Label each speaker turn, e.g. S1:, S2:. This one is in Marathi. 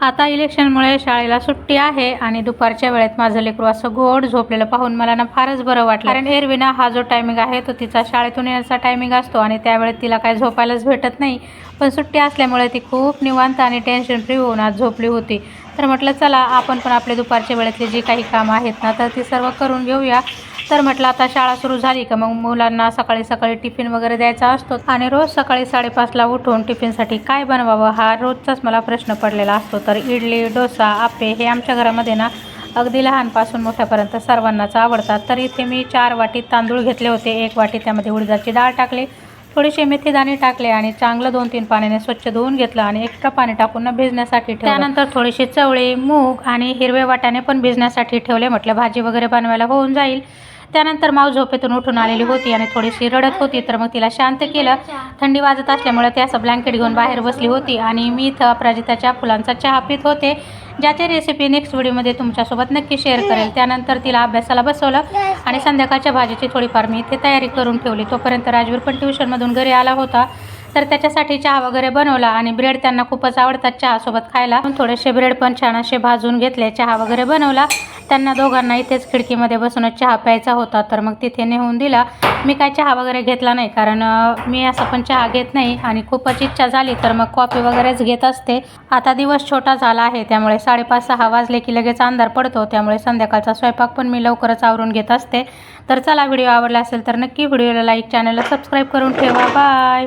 S1: आता इलेक्शनमुळे शाळेला सुट्टी आहे आणि दुपारच्या वेळेत माझं लेकरू असं गोड झोपलेलं पाहून मला ना फारच बरं वाटलं. कारण एरविना हा जो टायमिंग आहे तो तिचा शाळेतून येण्याचा टायमिंग असतो आणि त्यावेळेत तिला काय झोपायलाच भेटत नाही. पण सुट्टी असल्यामुळे ती खूप निवांत आणि टेन्शन फ्री होऊन आज झोपली होती. तर म्हटलं चला आपण पण आपले दुपारच्या वेळेतले जी काही कामं आहेत ना तर ती सर्व करून घेऊया. तर म्हटलं आता शाळा सुरू झाली का? मग मुलांना सकाळी सकाळी टिफिन वगैरे द्यायचा असतो आणि रोज सकाळी साडेपाचला उठून टिफिनसाठी काय बनवावं हा रोजचाच मला प्रश्न पडलेला असतो. तर इडली डोसा आपे हे आमच्या घरामध्ये ना अगदी लहानपासून मोठ्यापर्यंत सर्वांनाच आवडतात. तर इथे मी चार वाटी तांदूळ घेतले होते. एक वाटी त्यामध्ये उडदाची डाळ टाकली थोडीशी मेथी दाणे टाकले आणि चांगलं दोन तीन पाण्याने स्वच्छ धुवून घेतलं आणि एक्स्ट्रा पाणी टाकून ना भिजण्यासाठी त्यानंतर थोडीशी चवळी मूग आणि हिरवे वाटाणे पण भिजण्यासाठी ठेवले. म्हटलं भाजी वगैरे बनवायला होऊन जाईल. त्यानंतर माऊ झोपेतून उठून आलेली होती आणि थोडीशी रडत होती. तर मग तिला शांत केलं. थंडी वाजत असल्यामुळे ती असं ब्लँकेट घेऊन बाहेर बसली होती. आणि मी इथं अपराजिताच्या फुलांचा चहा पित होते. ज्याची रेसिपी नेक्स्ट व्हिडिओमध्ये तुमच्यासोबत नक्की शेअर करेल. त्यानंतर तिला अभ्यासाला बसवलं. आणि संध्याकाळच्या भाजीची थोडीफार मी इथे तयारी करून ठेवली. तोपर्यंत राजवीर पण ट्युशनमधून घरी आला होता. तर त्याच्यासाठी चहा वगैरे बनवला. आणि ब्रेड त्यांना खूपच आवडतात चहासोबत खायला. थोडेसे ब्रेड पण छान असे भाजून घेतले. चहा वगैरे बनवला. त्यांना दोघांना इथेच खिडकीमध्ये बसूनच चहा प्यायचा होता तर मग तिथे नेऊन दिला. मी काय चहा वगैरे घेतला नाही कारण मी असं पण चहा घेत नाही आणि खूपच इच्छा झाली तर मग कॉफी वगैरेच घेत असते. आता दिवस छोटा झाला आहे त्यामुळे साडेपाच सहा वाजले की लगेच अंधार पडतो त्यामुळे संध्याकाळचा स्वयंपाक पण मी लवकरच आवरून घेत असते. तर चला व्हिडिओ आवडला असेल तर नक्की व्हिडिओला लाईक चॅनलला सबस्क्राईब करून ठेवा. बाय!